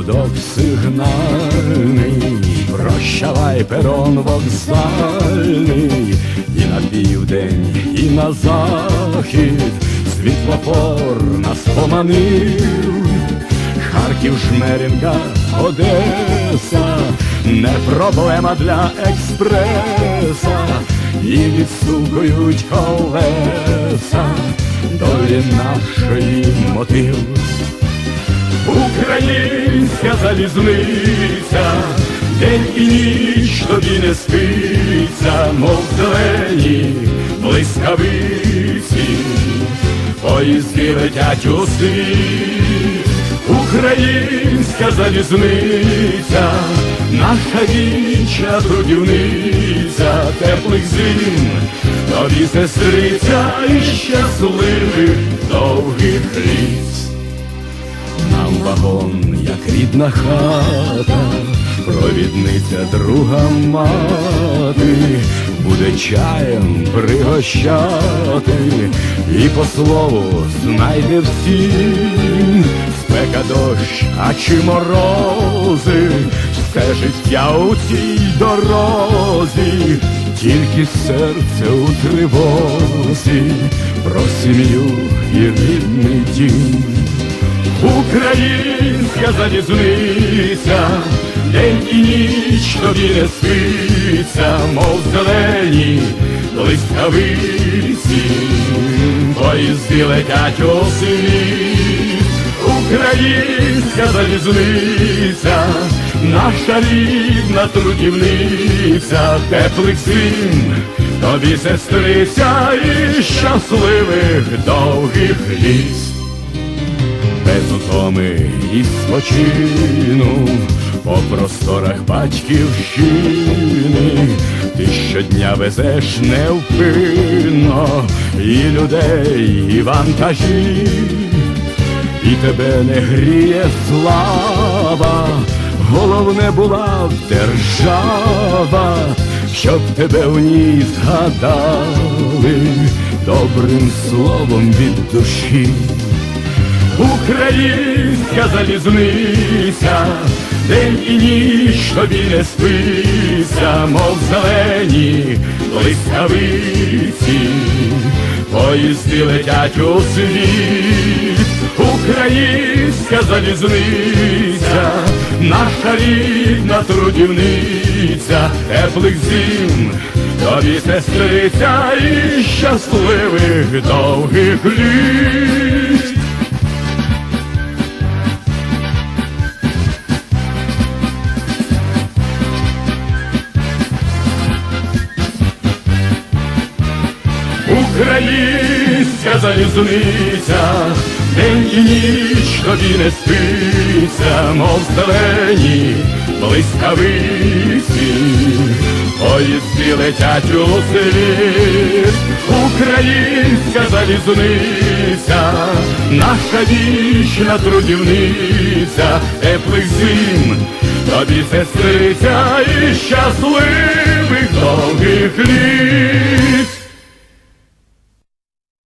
Гудок сигнальний, прощавай перон вокзальний, і на південь, і на захід, світлофор нас поманив, Харків, Жмеринка, Одеса, не проблема для експреса, і відстукують колеса, долі нашої мотив. Українська залізниця, день і ніч тобі не спиться, мов зелені блискавиці, поїзди летять у світ, українська залізниця, наша вічна трудівниця, теплих зим, тобі сестриця і щасливих довгих літ. Вагон, як рідна хата, провідниця друга мати, буде чаєм пригощати, і по слову знайде всім, спека дощ, а чи морози, все життя у цій дорозі, тільки серце у тривозі, про сім'ю і рідний дім. Українська залізниця, день і ніч тобі не спиться, мов зелені блискавиці, поїзди летять світ, українська залізниця, наша рідна трудівниця, теплих зим, тобі сестриця і щасливих довгих літ без і спочину по просторах батьківщини ти щодня везеш невпинно і людей, і вантажі, і тебе не гріє слава, головне була держава, щоб тебе в ній згадали добрим словом від душі. Українська залізниця, день і ніч тобі не спиться, мов зелені блискавиці, поїзди летять у світ, українська залізниця, наша рідна трудівниця, теплих зим, тобі сестриця і щасливих довгих літ. Українська залізниця, день і ніч тобі не спиться, мов зелені блискавиці, поїзди летять у світ, українська залізниця, наша вічна трудівниця, теплих зим, тобі сестриця і щасливих довгих літ.